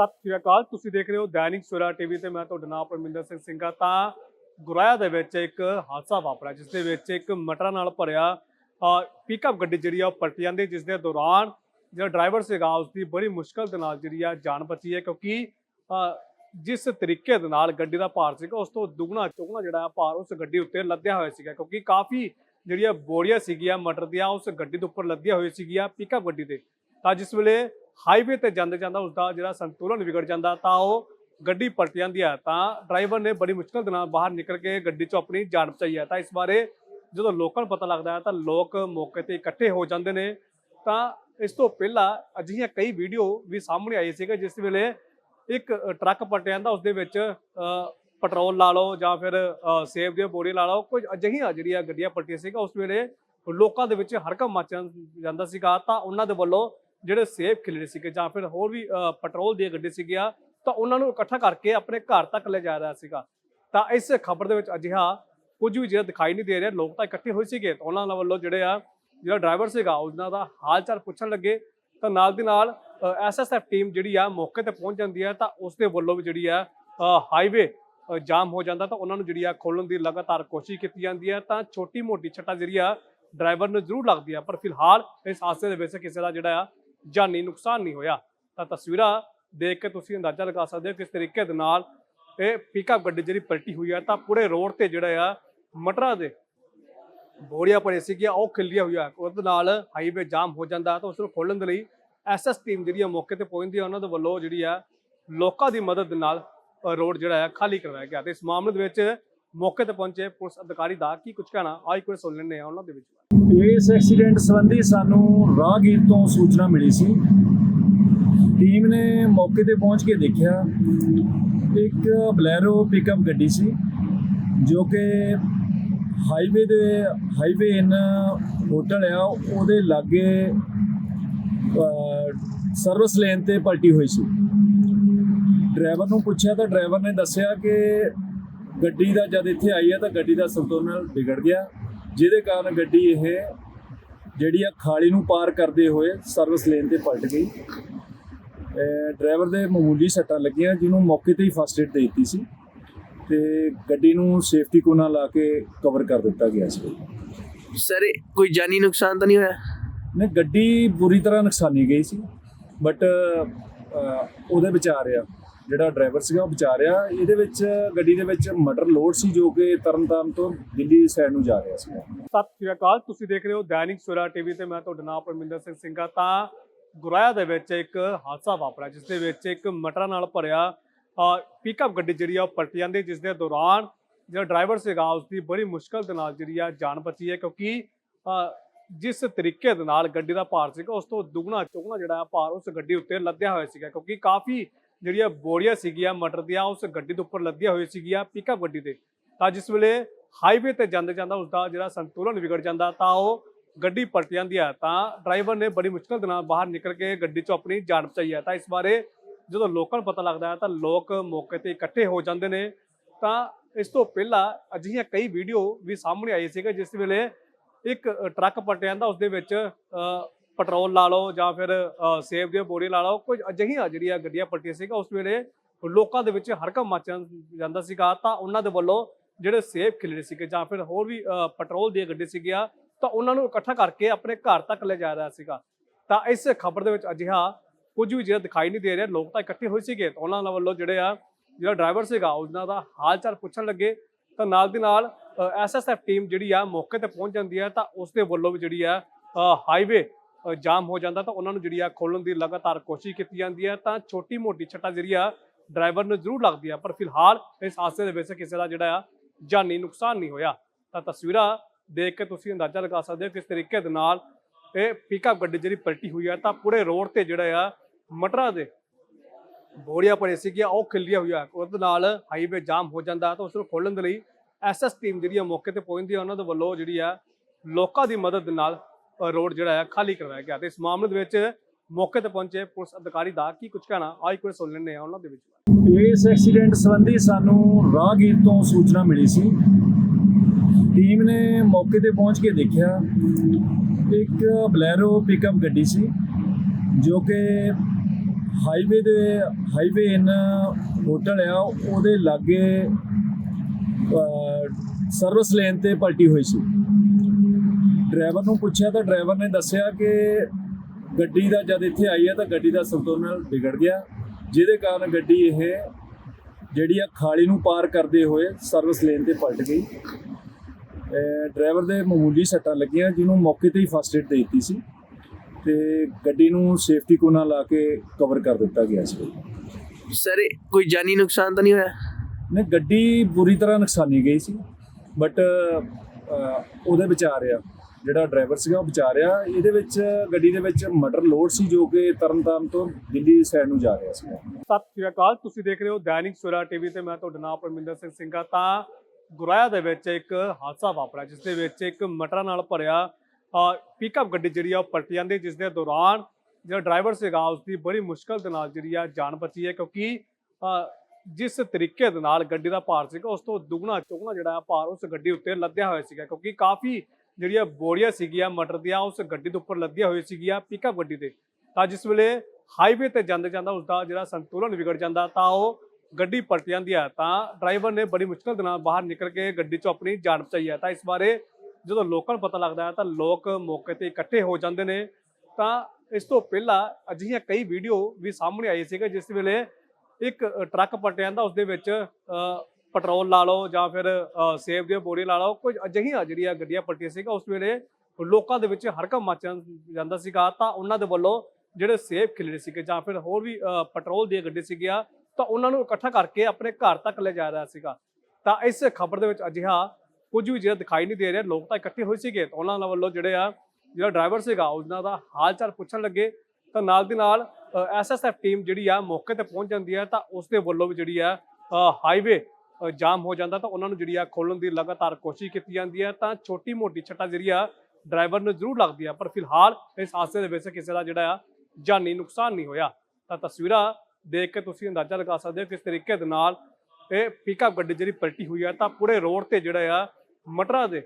ਸਤਿ ਸ਼੍ਰੀ ਅਕਾਲ। ਤੁਸੀਂ ਦੇਖ ਰਹੇ ਹੋ ਦੈਨਿਕ ਸਵੇਰਾ ਟੀਵੀ ਤੇ ਮੈਂ ਤੁਹਾਡਾ ਨਾਮ ਪਰਮਿੰਦਰ ਸਿੰਘ ਸਿੰਘਾ। ਤਾਂ ਗੁਰਾਇਆ ਦੇ ਵਿੱਚ ਇੱਕ ਹਾਦਸਾ ਵਾਪਰਿਆ, ਜਿਸ ਦੇ ਵਿੱਚ ਇੱਕ ਮਟਰਾਂ ਨਾਲ ਭਰਿਆ ਪਿਕਅਪ ਗੱਡੀ ਜਿਹੜੀ ਆ ਉਹ ਪਲਟ ਜਾਂਦੀ, ਜਿਸ ਦੇ ਦੌਰਾਨ ਜਿਹੜਾ ਡਰਾਈਵਰ ਸੀਗਾ ਉਸ ਦੀ ਬੜੀ ਮੁਸ਼ਕਲ ਦੇ ਨਾਲ ਜਿਹੜੀ ਆ ਜਾਨ ਬਚੀ ਹੈ, ਕਿਉਂਕਿ ਜਿਸ ਤਰੀਕੇ ਦੇ ਨਾਲ ਗੱਡੀ ਦਾ ਭਾਰ ਸੀਗਾ, ਉਸ ਤੋਂ ਦੁੱਗਣਾ ਚੌਗਣਾ ਜਿਹੜਾ ਭਾਰ ਉਸ ਗੱਡੀ ਉੱਤੇ ਲੱਦਿਆ ਹੋਇਆ ਸੀਗਾ, ਕਿਉਂਕਿ ਕਾਫੀ ਜਿਹੜੀਆਂ ਬੋਰੀਆਂ ਸੀਗੀਆਂ ਮਟਰ ਦੀਆਂ, ਉਸ ਗੱਡੀ ਦੇ ਉੱਪਰ ਲੱਦੀਆਂ ਹੋਈ ਸੀਗੀਆਂ ਪਿਕਅਪ ਗੱਡੀ ਤੇ। ਤਾਂ ਜਿਸ ਵੇਲੇ ਹਾਈਵੇ ਤੇ ਜਾਂਦੇ ਜਾਂਦਾ ਉਸ ਦਾ ਜਿਹੜਾ ਸੰਤੁਲਨ ਵਿਗੜ ਜਾਂਦਾ ਤਾਂ ਉਹ ਗੱਡੀ ਪਲਟ ਜਾਂਦੀ ਹੈ। ਤਾਂ ਡਰਾਈਵਰ ਨੇ ਬੜੀ ਮੁਸ਼ਕਲ ਦੇ ਨਾਲ ਬਾਹਰ ਨਿਕਲ ਕੇ ਗੱਡੀ ਚੋਂ ਆਪਣੀ ਜਾਨ ਬਚਾਈ ਹੈ। ਤਾਂ ਇਸ ਬਾਰੇ ਜਦੋਂ ਲੋਕਾਂ ਨੂੰ ਪਤਾ ਲੱਗਦਾ ਹੈ ਤਾਂ ਲੋਕ ਮੌਕੇ ਤੇ ਇਕੱਠੇ ਹੋ ਜਾਂਦੇ ਨੇ। ਤਾਂ ਇਸ ਤੋਂ ਪਹਿਲਾਂ ਅਜਿਹੀਆਂ ਕਈ ਵੀਡੀਓ ਵੀ ਸਾਹਮਣੇ ਆਈ ਸੀਗੇ, ਜਿਸ ਵੇਲੇ ਇੱਕ ਟਰੱਕ ਪਲਟਿਆ ਜਾਂਦਾ ਉਸ ਦੇ ਵਿੱਚ ਪੈਟਰੋਲ ਲਾ ਲਓ ਜਾਂ ਫਿਰ ਸੇਬ ਦੀਆਂ ਬੋਰੀ ਲਾ ਲਓ, ਕੁਝ ਅਜਿਹੀਆਂ ਜਿਹੜੀਆਂ ਗੱਡੀਆਂ ਪਲਟੀਆਂ ਸੀਗਾ ਉਸ ਵੇਲੇ ਲੋਕਾਂ ਦੇ ਵਿੱਚ ਹਰਕਮ ਮਚ ਜਾਂਦਾ ਸੀਗਾ। ਤਾਂ ਉਹਨਾਂ ਦੇ ਵੱਲੋਂ ਜਿਹੜੇ ਸੇਬ ਖਿਲਰੇ ਸੀਗੇ ਜਾਂ ਫਿਰ ਹੋਰ ਵੀ ਪੈਟਰੋਲ ਦੀਆਂ ਗੱਡੀ ਸੀਗੀਆਂ, ਤਾਂ ਉਹਨਾਂ ਨੂੰ ਇਕੱਠਾ ਕਰਕੇ ਆਪਣੇ ਘਰ ਤੱਕ ਲੈ ਜਾ ਰਿਹਾ ਸੀਗਾ। ਤਾਂ ਇਸ ਖਬਰ ਦੇ ਵਿੱਚ ਅਜਿਹਾ ਕੁਝ ਵੀ ਜਿਹੜਾ ਦਿਖਾਈ ਨਹੀਂ ਦੇ ਰਿਹਾ, ਲੋਕ ਤਾਂ ਇਕੱਠੇ ਹੋਏ ਸੀਗੇ। ਤਾਂ ਉਹਨਾਂ ਵੱਲੋਂ ਜਿਹੜੇ ਆ, ਜਿਹੜਾ ਡਰਾਈਵਰ ਸੀਗਾ, ਉਹਨਾਂ ਦਾ ਹਾਲ ਚਾਲ ਪੁੱਛਣ ਲੱਗੇ। ਤਾਂ ਨਾਲ ਦੀ ਨਾਲ ਐਸਐਸਐਫ ਟੀਮ ਜਿਹੜੀ ਆ, ਮੌਕੇ ਤੇ ਪਹੁੰਚ ਜਾਂਦੀ ਹੈ, ਤਾਂ ਉਸ ਦੇ ਵੱਲੋਂ ਵੀ ਜਿਹੜੀ ਆ ਹਾਈਵੇ ਜਾਮ ਹੋ ਜਾਂਦਾ। ਤਾਂ ਉਹਨਾਂ ਨੂੰ ਜਿਹੜੀ ਆ ਖੋਲਣ ਦੀ ਲਗਾਤਾਰ ਕੋਸ਼ਿਸ਼ ਕੀਤੀ ਜਾਂਦੀ ਹੈ। ਤਾਂ ਛੋਟੀ ਮੋਟੀ ਛੱਟਾ ਜਿਹੜੀ ਆ ਡਰਾਈਵਰ ਨੂੰ ਜ਼ਰੂਰ ਲੱਗਦੀ ਆ ਪਰ ਫਿਲਹਾਲ ਇਸ ਹਾਦਸੇ ਦੇ ਵਿੱਚ ਕਿਸੇ ਦਾ ਜਿਹੜਾ ਆ ਜਾਨੀ ਨੁਕਸਾਨ ਨਹੀਂ ਹੋਇਆ, ਤਾਂ ਤਸਵੀਰਾਂ ਦੇਖ ਕੇ ਤੁਸੀਂ ਅੰਦਾਜ਼ਾ ਲਗਾ ਸਕਦੇ ਹੋ ਕਿਸ ਤਰੀਕੇ ਦੇ ਨਾਲ ਇਹ ਪਿਕਅਪ ਗੱਡੀ ਜਿਹੜੀ ਪਲਟੀ ਹੋਈ ਆ, ਤਾਂ ਪੂਰੇ ਰੋਡ ਤੇ ਜਿਹੜਾ ਆ, ਮਟਰਾਂ ਦੇ ਬੋਰੀਆਂ ਪੜੇ ਸੀਗੀਆਂ, ਉਹ ਖਿੱਲੀਆਂ ਹੋਈਆਂ। ਉਹਦੇ ਨਾਲ ਹਾਈਵੇ ਜਾਮ ਹੋ ਜਾਂਦਾ, ਤਾਂ ਉਸ ਨੂੰ ਖੋਲਣ ਦੇ ਲਈ ਐਸਐਸ ਟੀਮ ਜਿਹੜੀ ਆ ਮੌਕੇ ਤੇ ਪਹੁੰਚਦੀ ਆ, ਉਹਨਾਂ ਦੇ ਵੱਲੋਂ ਜਿਹੜੀ ਆ, ਲੋਕਾਂ ਦੀ ਮਦਦ ਦੇ ਨਾਲ ਰੋਡ ਜਿਹੜਾ ਆ, ਖਾਲੀ ਕਰਵਾਇਆ ਗਿਆ। ਤੇ ਇਸ ਮਾਮਲੇ ਦੇ ਵਿੱਚ ਮੌਕੇ ਤੇ ਪਹੁੰਚੇ ਪੁਲਿਸ ਅਧਿਕਾਰੀ ਦਾ ਕੀ ਕੁਝ ਕਹਿਣਾ ਆਈ ਕੋਈ ਸੁਣ ਲੈਣੇ ਆ ਉਹਨਾਂ ਦੇ ਵਿੱਚ। ਇਸ ਐਕਸੀਡੈਂਟ ਸੰਬੰਧੀ ਸਾਨੂੰ ਰਾਹਗੀਰ ਤੋਂ ਸੂਚਨਾ ਮਿਲੀ ਸੀ। ਟੀਮ ਨੇ ਮੌਕੇ ਤੇ ਪਹੁੰਚ ਕੇ ਦੇਖਿਆ, ਇੱਕ ਬਲੈਰੋ ਪਿਕਅਪ ਗੱਡੀ ਸੀ, ਜੋ ਕਿ ਹਾਈਵੇ ਦੇ ਹਾਈਵੇ ਇਨ ਹੋਟਲ ਆ, ਉਹਦੇ ਲਾਗੇ ਸਰਵਿਸ ਲੇਨ ਤੇ ਪਲਟੀ ਹੋਈ ਸੀ। ਡਰਾਈਵਰ ਨੂੰ ਪੁੱਛਿਆ ਤਾਂ ਡਰਾਈਵਰ ਨੇ ਦੱਸਿਆ ਕਿ ਗੱਡੀ ਦਾ ਜਦ ਇੱਥੇ ਆਈ ਹੈ ਤਾਂ ਗੱਡੀ ਦਾ ਸੰਤੁਲਨ ਵਿਗੜ ਗਿਆ। ਜਿਹਦੇ ਕਾਰਨ ਗੱਡੀ ਇਹ ਜਿਹੜੀ ਆ ਖਾਲੀ ਨੂੰ ਪਾਰ ਕਰਦੇ ਹੋਏ ਸਰਵਿਸ ਲੇਨ ਤੇ ਪਲਟ ਗਈ। ਡਰਾਈਵਰ ਦੇ ਮਾਮੂਲੀ ਸੱਟਾਂ ਲੱਗੀਆਂ ਜਿਹਨੂੰ ਮੌਕੇ ਤੇ ਹੀ ਫਸਟ ਏਡ ਦੇ ਦਿੱਤੀ ਸੀ ਤੇ ਗੱਡੀ ਨੂੰ ਸੇਫਟੀ ਕੋਨਾ ਲਾ ਕੇ ਕਵਰ ਕਰ ਦਿੱਤਾ ਗਿਆ ਸੀ। ਸਰ ਕੋਈ ਜਾਨੀ ਨੁਕਸਾਨ ਤਾਂ ਨਹੀਂ ਹੋਇਆ? ਨੇ ਗੱਡੀ ਬੁਰੀ ਤਰ੍ਹਾਂ ਨੁਕਸਾਨੀ ਗਈ ਸੀ ਬਟ ਉਹਦੇ ਬਚਾ ਰਿਹਾ। ਜਿਹੜਾ ਡਰਾਈਵਰ ਸੀਗਾ, ਉਹ ਬਚਾ ਰਿਹਾ। ਇਹਦੇ ਵਿੱਚ, ਗੱਡੀ ਦੇ ਵਿੱਚ ਮਟਰ ਲੋਡ ਸੀ, ਜੋ ਕਿ ਤਰਨਤਾਰਨ ਤੋਂ ਦਿੱਲੀ ਸਾਈਡ ਨੂੰ ਜਾ ਰਿਹਾ ਸੀ। ਸਤਿ ਸ਼੍ਰੀ ਅਕਾਲ। ਤੁਸੀਂ ਦੇਖ ਰਹੇ ਹੋ ਦੈਨਿਕ ਸਵੇਰਾ ਟੀਵੀ ਤੇ ਮੈਂ ਤੁਹਾਡਾ ਨਾਮ ਪਰਮਿੰਦਰ ਸਿੰਘ ਸਿੰਘਾ। ਤਾਂ ਗੁਰਾਇਆ ਦੇ ਵਿੱਚ ਇੱਕ ਹਾਦਸਾ ਵਾਪਰਿਆ, ਜਿਸ ਦੇ ਵਿੱਚ ਇੱਕ ਮਟਰਾਂ ਨਾਲ ਭਰਿਆ ਪਿਕਅਪ ਗੱਡੀ ਜਿਹੜੀ ਆ, ਉਹ ਪਲਟ ਜਾਂਦੀ, ਜਿਸ ਦੇ ਦੌਰਾਨ ਜਿਹੜਾ ਡਰਾਈਵਰ ਸੀਗਾ ਉਸ ਦੀ ਬੜੀ ਮੁਸ਼ਕਲ ਦੇ ਨਾਲ ਜਿਹੜੀ ਆ, ਜਾਨ ਬਚੀ ਹੈ। ਕਿਉਂਕਿ ਜਿਸ ਤਰੀਕੇ ਦੇ ਨਾਲ ਗੱਡੀ ਦਾ ਭਾਰ ਸੀਗਾ, ਉਸ ਤੋਂ ਦੁੱਗਣਾ ਚੌਗਣਾ ਜਿਹੜਾ ਭਾਰ ਉਸ ਗੱਡੀ ਉੱਤੇ ਲੱਦਿਆ ਹੋਇਆ ਸੀਗਾ। ਕਿਉਂਕਿ ਕਾਫੀ ਜਿਹੜੀਆਂ ਬੋਰੀਆਂ ਸੀਗੀਆਂ, ਮਟਰ ਦੀਆਂ, ਉਸ ਗੱਡੀ ਦੇ ਉੱਪਰ ਲੱਦੀਆਂ ਹੋਈਆਂ ਸੀਗੀਆਂ ਪਿਕਅਪ ਗੱਡੀ ਤੇ। ਤਾਂ ਜਿਸ ਵੇਲੇ ਹਾਈਵੇ ਤੇ ਜਾਂਦੇ ਜਾਂਦਾ, ਉਸ ਦਾ ਜਿਹੜਾ ਸੰਤੁਲਨ ਵਿਗੜ ਜਾਂਦਾ, ਤਾਂ ਉਹ ਗੱਡੀ ਪਲਟ ਜਾਂਦੀ ਹੈ ਤਾਂ ਡਰਾਈਵਰ ਨੇ ਬੜੀ ਮੁਸ਼ਕਲ ਦੇ ਨਾਲ ਬਾਹਰ ਨਿਕਲ ਕੇ ਗੱਡੀ ਚੋਂ ਆਪਣੀ ਜਾਨ ਬਚਾਈ ਹੈ ਤਾਂ ਇਸ ਬਾਰੇ ਜਦੋਂ ਲੋਕਾਂ ਨੂੰ ਪਤਾ ਲੱਗਦਾ ਹੈ, ਤਾਂ ਲੋਕ ਮੌਕੇ ਤੇ ਇਕੱਠੇ ਹੋ ਜਾਂਦੇ ਨੇ। ਤਾਂ ਇਸ ਤੋਂ ਪਹਿਲਾਂ ਅਜਿਹੀਆਂ ਕਈ ਵੀਡੀਓ ਵੀ ਸਾਹਮਣੇ ਆਈ ਸੀਗੇ ਜਿਸ ਵੇਲੇ ਇੱਕ ਟਰੱਕ ਪਲਟ ਜਾਂਦਾ, ਉਸ ਦੇ ਵਿੱਚ ਪੈਟਰੋਲ ਲਾ ਲਓ ਜਾਂ ਫਿਰ ਸੇਬ ਦੀਆਂ ਬੋਰੀਆਂ ਲਾ ਲਓ, ਕੁਝ ਅਜਿਹੀਆਂ ਜਿਹੜੀਆਂ ਗੱਡੀਆਂ ਪਲਟੀਆਂ ਸੀਗਾ ਉਸ ਵੇਲੇ ਲੋਕਾਂ ਦੇ ਵਿੱਚ ਹਰਕਮ ਮਚ ਜਾਂਦਾ ਸੀਗਾ, ਤਾਂ ਉਹਨਾਂ ਦੇ ਵੱਲੋਂ ਜਿਹੜੇ ਸੇਬ ਖਿਲਰੇ ਸੀਗੇ ਜਾਂ ਫਿਰ ਹੋਰ ਵੀ ਪੈਟਰੋਲ ਦੀਆਂ ਗੱਡੀਆਂ ਸੀਗੀਆਂ, ਤਾਂ ਉਹਨਾਂ ਨੂੰ ਇਕੱਠਾ ਕਰਕੇ ਆਪਣੇ ਘਰ ਤੱਕ ਲੈ ਜਾ ਰਿਹਾ ਸੀਗਾ। ਤਾਂ ਇਸ ਖਬਰ ਦੇ ਵਿੱਚ ਅਜਿਹਾ ਕੁਝ ਵੀ ਜਿਹੜਾ ਦਿਖਾਈ ਨਹੀਂ ਦੇ ਰਿਹਾ, ਲੋਕ ਤਾਂ ਇਕੱਠੇ ਹੋਏ ਸੀਗੇ, ਤਾਂ ਉਹਨਾਂ ਵੱਲੋਂ ਜਿਹੜੇ ਆ, ਜਿਹੜਾ ਡਰਾਈਵਰ ਸੀਗਾ, ਉਹਨਾਂ ਦਾ ਹਾਲ ਚਾਲ ਪੁੱਛਣ ਲੱਗੇ, ਤਾਂ ਨਾਲ ਦੀ ਨਾਲ ਐਸਐਸਐਫ ਟੀਮ ਜਿਹੜੀ ਆ ਮੌਕੇ ਤੇ ਪਹੁੰਚ ਜਾਂਦੀ ਹੈ ਤਾਂ ਉਸ ਦੇ ਵੱਲੋਂ ਵੀ ਜਿਹੜੀ ਆ ਹਾਈਵੇ ਜਾਮ ਹੋ ਜਾਂਦਾ ਤਾਂ ਉਹਨਾਂ ਨੂੰ ਜਿਹੜੀ ਆ ਖੋਲਣ ਦੀ ਲਗਾਤਾਰ ਕੋਸ਼ਿਸ਼ ਕੀਤੀ ਜਾਂਦੀ ਹੈ, ਤਾਂ ਛੋਟੀ ਮੋਟੀ ਛੱਟਾ ਜਿਹੜੀ ਆ ਡਰਾਈਵਰ ਨੂੰ ਜ਼ਰੂਰ ਲੱਗਦੀ ਆ, ਪਰ ਫਿਲਹਾਲ ਇਸ ਹਾਦਸੇ ਦੇ ਵਿੱਚ ਕਿਸੇ ਦਾ ਜਿਹੜਾ ਆ ਜਾਨੀ ਨੁਕਸਾਨ ਨਹੀਂ ਹੋਇਆ। ਤਾਂ ਤਸਵੀਰਾਂ ਦੇਖ ਕੇ ਤੁਸੀਂ ਅੰਦਾਜ਼ਾ ਲਗਾ ਸਕਦੇ ਹੋ ਕਿਸ ਤਰੀਕੇ ਦੇ ਨਾਲ ਇਹ ਪਿਕਅਪ ਗੱਡੀ ਜਿਹੜੀ ਪਲਟੀ ਹੋਈ ਆ, ਤਾਂ ਪੂਰੇ ਰੋਡ ਤੇ ਜਿਹੜਾ ਆ ਮਟਰਾਂ ਦੇ ਬੋਰੀਆਂ ਪੜੇ ਸੀਗੀਆਂ, ਉਹ ਖਿੱਲੀਆਂ ਹੋਈਆਂ। ਉਹਦੇ ਨਾਲ ਹਾਈਵੇ ਜਾਮ ਹੋ ਜਾਂਦਾ ਤਾਂ ਉਸ ਨੂੰ ਖੋਲਣ ਦੇ ਲਈ ਐਸਐਸ ਟੀਮ ਜਿਹੜੀ ਆ ਮੌਕੇ ਤੇ ਪਹੁੰਚਦੀ ਆ, ਉਹਨਾਂ ਦੇ ਵੱਲੋਂ ਜਿਹੜੀ ਆ ਲੋਕਾਂ ਦੀ ਮਦਦ ਦੇ ਨਾਲ ਰੋਡ ਜਿਹੜਾ ਆ ਖਾਲੀ ਕਰਵਾਇਆ ਗਿਆ ਤੇ ਇਸ ਮਾਮਲੇ ਦੇ ਵਿੱਚ ਮੌਕੇ ਤੇ ਪਹੁੰਚੇ ਪੁਲਿਸ ਅਧਿਕਾਰੀ ਦਾ ਕੀ ਕੁਝ ਕਹਿਣਾ ਆਈ ਕੋਈ ਸੁਣ ਲੈਣੇ ਆ ਉਹਨਾਂ ਦੇ ਵਿੱਚ। ਇਸ ਐਕਸੀਡੈਂਟ ਸੰਬੰਧੀ ਸਾਨੂੰ ਰਾਹਗੀਰ ਤੋਂ ਸੂਚਨਾ ਮਿਲੀ ਸੀ। ਟੀਮ ਨੇ ਮੌਕੇ ਤੇ ਪਹੁੰਚ ਕੇ ਦੇਖਿਆ, ਇੱਕ ਬਲੈਰੋ ਪਿਕਅਪ ਗੱਡੀ ਸੀ, ਜੋ ਕਿ ਹਾਈਵੇ ਦੇ ਹਾਈਵੇ ਇਨ ਹੋਟਲ ਆ, ਉਹਦੇ ਲਾਗੇ ਸਰਵਿਸ ਲੇਨ ਤੇ ਪਲਟੀ ਹੋਈ ਸੀ। ਡਰਾਈਵਰ ਨੂੰ ਪੁੱਛਿਆ ਤਾਂ ਡਰਾਈਵਰ ਨੇ ਦੱਸਿਆ ਕਿ ਗੱਡੀ ਦਾ ਜਦ ਇੱਥੇ ਆਈ ਹੈ ਤਾਂ ਗੱਡੀ ਦਾ ਸੰਤੁਲਨ ਵਿਗੜ ਗਿਆ ਜਿਹਦੇ ਕਾਰਨ ਗੱਡੀ ਇਹ ਜਿਹੜੀ ਆ ਖਾਲੀ ਨੂੰ ਪਾਰ ਕਰਦੇ ਹੋਏ ਸਰਵਿਸ ਲੇਨ ਤੇ ਪਲਟ ਗਈ। ਡਰਾਈਵਰ ਦੇ ਮਾਮੂਲੀ ਸੱਟਾਂ ਲੱਗੀਆਂ ਜਿਹਨੂੰ ਮੌਕੇ ਤੇ ਹੀ ਫਸਟ ਏਡ ਦੇ ਦਿੱਤੀ ਸੀ ਤੇ ਗੱਡੀ ਨੂੰ ਸੇਫਟੀ ਕੋਨਾ ਲਾ ਕੇ ਕਵਰ ਕਰ ਦਿੱਤਾ ਗਿਆ ਸੀ। ਸਰ ਕੋਈ ਜਾਨੀ ਨੁਕਸਾਨ ਤਾਂ ਨਹੀਂ ਹੋਇਆ? ਨੇ ਗੱਡੀ ਬੁਰੀ ਤਰ੍ਹਾਂ ਨੁਕਸਾਨੀ ਗਈ ਸੀ ਬਟ ਉਹਦੇ ਬਚਾ ਰਿਹਾ ਜਿਹੜਾ ਡਰਾਈਵਰ ਸੀਗਾ ਉਹ ਬਚਾ ਰਿਹਾ। ਇਹਦੇ ਵਿੱਚ ਗੱਡੀ ਦੇ ਵਿੱਚ ਮਟਰ ਲੋਡ ਸੀ ਜੋ ਕਿ ਤਰਨਤਾਰਨ ਤੋਂ ਦਿੱਲੀ ਸਾਈਡ ਨੂੰ ਜਾ ਰਿਹਾ ਸੀਗਾ। ਸਤਿ ਸ਼੍ਰੀ ਅਕਾਲ ਤੁਸੀਂ ਦੇਖ ਰਹੇ ਹੋ ਦੈਨਿਕ ਸਵੇਰਾ ਟੀਵੀ ਤੇ ਮੈਂ ਤੁਹਾਡਾ ਨਾਮ ਪਰਮਿੰਦਰ ਸਿੰਘ ਸਿੰਘਾ। ਤਾਂ ਗੁਰਾਇਆ ਦੇ ਵਿੱਚ ਇੱਕ ਹਾਦਸਾ ਵਾਪਰਿਆ ਜਿਸ ਦੇ ਵਿੱਚ ਇੱਕ ਮਟਰਾਂ ਨਾਲ ਭਰਿਆ ਪਿਕਅਪ ਗੱਡੀ ਜਿਹੜੀ ਆ ਉਹ ਪਲਟ ਜਾਂਦੀ ਜਿਸ ਦੇ ਦੌਰਾਨ ਜਿਹੜਾ ਡਰਾਈਵਰ ਸੀਗਾ ਉਸ ਦੀ ਬੜੀ ਮੁਸ਼ਕਲ ਦੇ ਨਾਲ ਜਿਹੜੀ ਆ ਜਾਨ ਬਚੀ ਹੈ ਕਿਉਂਕਿ ਅ, ਜਿਸ ਤਰੀਕੇ ਦੇ ਨਾਲ ਗੱਡੀ ਦਾ ਭਾਰ ਸੀਗਾ ਉਸ ਤੋਂ ਦੁੱਗਣਾ ਚੌਗਣਾ ਜਿਹੜਾ ਆ ਭਾਰ ਉਸ ਗੱਡੀ ਉੱਤੇ ਲੱਦਿਆ ਹੋਇਆ ਸੀਗਾ ਕਿਉਂਕਿ ਕਾਫੀ ਜਿਹੜੀਆਂ ਬੋਰੀਆਂ ਸੀਗੀਆਂ, ਮਟਰ ਦੀਆਂ, ਉਸ ਗੱਡੀ ਦੇ ਉੱਪਰ ਲੱਦੀਆਂ ਹੋਈ ਸੀਗੀਆਂ ਪਿਕਅਪ ਗੱਡੀ ਤੇ। ਤਾਂ ਜਿਸ ਵੇਲੇ ਹਾਈਵੇ ਤੇ ਜਾਂਦੇ ਜਾਂਦਾ ਉਸ ਦਾ ਜਿਹੜਾ ਸੰਤੁਲਨ ਵਿਗੜ ਜਾਂਦਾ, ਤਾਂ ਉਹ ਗੱਡੀ ਪਲਟ ਜਾਂਦੀ ਹੈ। ਤਾਂ ਡਰਾਈਵਰ ਨੇ ਬੜੀ ਮੁਸ਼ਕਲ ਦੇ ਨਾਲ ਬਾਹਰ ਨਿਕਲ ਕੇ ਗੱਡੀ ਚੋਂ ਆਪਣੀ ਜਾਨ ਬਚਾਈ ਹੈ। ਤਾਂ ਇਸ ਬਾਰੇ ਜਦੋਂ ਲੋਕਾਂ ਨੂੰ ਪਤਾ ਲੱਗਦਾ ਹੈ, ਤਾਂ ਲੋਕ ਮੌਕੇ ਤੇ ਇਕੱਠੇ ਹੋ ਜਾਂਦੇ ਨੇ। ਤਾਂ ਇਸ ਤੋਂ ਪਹਿਲਾਂ ਅਜਿਹੀਆਂ ਕਈ ਵੀਡੀਓ ਵੀ ਸਾਹਮਣੇ ਆਈ ਸੀਗੇ ਜਿਸ ਵੇਲੇ ਇੱਕ ਟਰੱਕ ਪਲਟ ਜਾਂਦਾ ਉਸ ਦੇ ਵਿੱਚ ਪੈਟਰੋਲ ਲਾ ਲਓ ਜਾਂ ਫਿਰ ਸੇਬ ਦੀਆਂ ਬੋਰੀਆਂ ਲਾ ਲਓ, ਕੁਝ ਅਜਿਹੀਆਂ ਜਿਹੜੀਆਂ ਗੱਡੀਆਂ ਪਲਟੀਆਂ ਸੀਗਾ ਉਸ ਵੇਲੇ ਲੋਕਾਂ ਦੇ ਵਿੱਚ ਹਰਕਮ ਮਚ ਜਾਂਦਾ ਸੀਗਾ, ਤਾਂ ਉਹਨਾਂ ਦੇ ਵੱਲੋਂ ਜਿਹੜੇ ਸੇਬ ਖਿਲੜੇ ਸੀਗੇ ਜਾਂ ਫਿਰ ਹੋਰ ਵੀ ਪੈਟਰੋਲ ਦੀਆਂ ਗੱਡੀ ਸੀਗੀਆਂ, ਤਾਂ ਉਹਨਾਂ ਨੂੰ ਇਕੱਠਾ ਕਰਕੇ ਆਪਣੇ ਘਰ ਤੱਕ ਲੈ ਜਾ ਰਿਹਾ ਸੀਗਾ। ਤਾਂ ਇਸ ਖਬਰ ਦੇ ਵਿੱਚ ਅਜਿਹਾ ਕੁਝ ਵੀ ਜਿਹੜਾ ਦਿਖਾਈ ਨਹੀਂ ਦੇ ਰਿਹਾ, ਲੋਕ ਤਾਂ ਇਕੱਠੇ ਹੋਏ ਸੀਗੇ, ਤਾਂ ਉਹਨਾਂ ਵੱਲੋਂ ਜਿਹੜੇ ਆ, ਜਿਹੜਾ ਡਰਾਈਵਰ ਸੀਗਾ, ਉਹਨਾਂ ਦਾ ਹਾਲ ਚਾਲ ਪੁੱਛਣ ਲੱਗੇ, ਤਾਂ ਨਾਲ ਦੀ ਨਾਲ ਐਸਐਸਐਫ ਟੀਮ ਜਿਹੜੀ ਆ, ਮੌਕੇ ਤੇ ਪਹੁੰਚ ਜਾਂਦੀ ਹੈ ਤਾਂ ਉਸ ਦੇ ਵੱਲੋਂ ਵੀ ਜਿਹੜੀ ਆ ਹਾਈਵੇ ਜਾਮ ਹੋ ਜਾਂਦਾ ਤਾਂ ਉਹਨਾਂ ਨੂੰ ਜਿਹੜੀ ਆ ਖੋਲਣ ਦੀ ਲਗਾਤਾਰ ਕੋਸ਼ਿਸ਼ ਕੀਤੀ ਜਾਂਦੀ ਹੈ, ਤਾਂ ਛੋਟੀ ਮੋਟੀ ਛੱਟਾ ਜਿਹੜੀ ਆ ਡਰਾਈਵਰ ਨੂੰ ਜ਼ਰੂਰ ਲੱਗਦੀ ਆ ਪਰ ਫਿਲਹਾਲ ਇਸ ਹਾਦਸੇ ਦੇ ਵਿੱਚ ਕਿਸੇ ਦਾ ਜਿਹੜਾ ਆ ਜਾਨੀ ਨੁਕਸਾਨ ਨਹੀਂ ਹੋਇਆ। ਤਾਂ ਤਸਵੀਰਾਂ ਦੇਖ ਕੇ ਤੁਸੀਂ ਅੰਦਾਜ਼ਾ ਲਗਾ ਸਕਦੇ ਹੋ ਕਿਸ ਤਰੀਕੇ ਦੇ ਨਾਲ ਇਹ ਪਿਕਅਪ ਗੱਡੀ ਜਿਹੜੀ ਪਲਟੀ ਹੋਈ ਆ, ਤਾਂ ਪੂਰੇ ਰੋਡ ਤੇ ਜਿਹੜਾ ਆ ਮਟਰਾਂ ਦੇ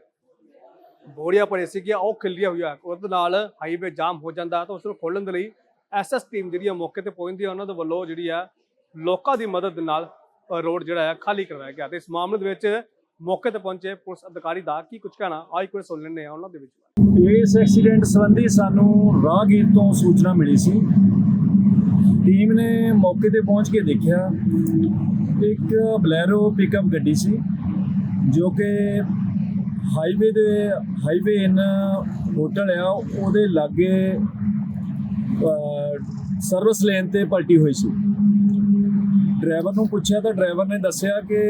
ਬੋਰੀਆਂ ਭਰੇ ਸੀਗੀਆਂ, ਉਹ ਖਿੱਲੀਆਂ ਹੋਈਆਂ। ਉਹਦੇ ਨਾਲ ਹਾਈਵੇ ਜਾਮ ਹੋ ਜਾਂਦਾ ਤਾਂ ਉਸ ਨੂੰ ਖੋਲਣ ਦੇ ਲਈ ਐਸਐਸ ਟੀਮ ਜਿਹੜੀ ਆ ਮੌਕੇ ਤੇ ਪਹੁੰਚਦੀ ਆ, ਉਹਨਾਂ ਦੇ ਵੱਲੋਂ ਜਿਹੜੀ ਆ ਲੋਕਾਂ ਦੀ ਮਦਦ ਦੇ ਨਾਲ ਰੋਡ ਜਿਹੜਾ ਹੈ ਖਾਲੀ ਕਰਵਾਇਆ ਗਿਆ। ਤੇ ਇਸ ਮਾਮਲੇ ਦੇ ਵਿੱਚ ਮੌਕੇ ਤੇ ਪਹੁੰਚੇ ਪੁਲਿਸ ਅਧਿਕਾਰੀ ਦਾ ਕੀ ਕੁਝ ਕਹਿਣਾ ਆਈ ਕੋਈ ਸੁਣ ਲੈਣੇ ਆ ਉਹਨਾਂ ਦੇ ਵਿੱਚ। ਇਸ ਐਕਸੀਡੈਂਟ ਸੰਬੰਧੀ ਸਾਨੂੰ ਰਾਹਗੀਰ ਤੋਂ ਸੂਚਨਾ ਮਿਲੀ ਸੀ। ਟੀਮ ਨੇ ਮੌਕੇ ਤੇ ਪਹੁੰਚ ਕੇ ਦੇਖਿਆ, ਇੱਕ ਬਲੈਰੋ ਪਿਕਅਪ ਗੱਡੀ ਸੀ, ਜੋ ਕਿ ਹਾਈਵੇ ਦੇ ਹਾਈਵੇ ਇਨ ਹੋਟਲ ਆ, ਉਹਦੇ ਲਾਗੇ ਸਰਵਿਸ ਲੇਨ ਤੇ ਪਲਟੀ ਹੋਈ ਸੀ। ਡਰਾਈਵਰ ਨੂੰ ਪੁੱਛਿਆ ਤਾਂ ਡਰਾਈਵਰ ਨੇ ਦੱਸਿਆ ਕਿ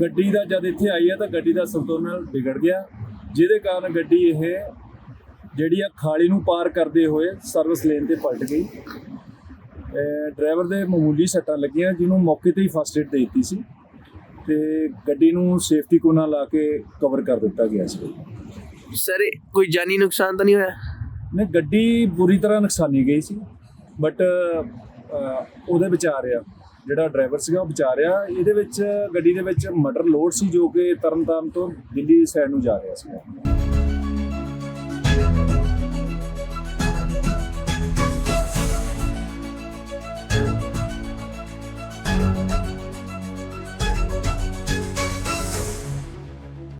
ਗੱਡੀ ਦਾ ਜਦ ਇੱਥੇ ਆਈ ਹੈ ਤਾਂ ਗੱਡੀ ਦਾ ਸੰਤੁਲਨ ਵਿਗੜ ਗਿਆ ਜਿਹਦੇ ਕਾਰਨ ਗੱਡੀ ਇਹ ਜਿਹੜੀ ਆ ਖਾਲੀ ਨੂੰ ਪਾਰ ਕਰਦੇ ਹੋਏ ਸਰਵਿਸ ਲੇਨ ਤੇ ਪਲਟ ਗਈ। ਡਰਾਈਵਰ ਦੇ ਮਾਮੂਲੀ ਸੱਟਾਂ ਲੱਗੀਆਂ ਜਿਹਨੂੰ ਮੌਕੇ ਤੇ ਹੀ ਫਸਟ ਏਡ ਦੇ ਦਿੱਤੀ ਸੀ ਤੇ ਗੱਡੀ ਨੂੰ ਸੇਫਟੀ ਕੋਨਾ ਲਾ ਕੇ ਕਵਰ ਕਰ ਦਿੱਤਾ ਗਿਆ ਸੀ। ਸਰ ਕੋਈ ਜਾਨੀ ਨੁਕਸਾਨ ਤਾਂ ਨਹੀਂ ਹੋਇਆ? ਨੇ ਗੱਡੀ ਬੁਰੀ ਤਰ੍ਹਾਂ ਨੁਕਸਾਨੀ ਗਈ ਸੀ ਬਟ ਉਹਦੇ ਬਚਾ ਰਿਹਾ ਜਿਹੜਾ ਡਰਾਈਵਰ ਸੀਗਾ ਉਹ ਬਚਾ ਰਿਹਾ ਇਹਦੇ ਵਿੱਚ, ਗੱਡੀ ਦੇ ਵਿੱਚ ਮਟਰ ਲੋਡ ਸੀ ਜੋ ਕਿ ਤਰਨਤਾਰਨ ਤੋਂ ਦਿੱਲੀ ਸਾਈਡ ਨੂੰ ਜਾ ਰਿਹਾ ਸੀ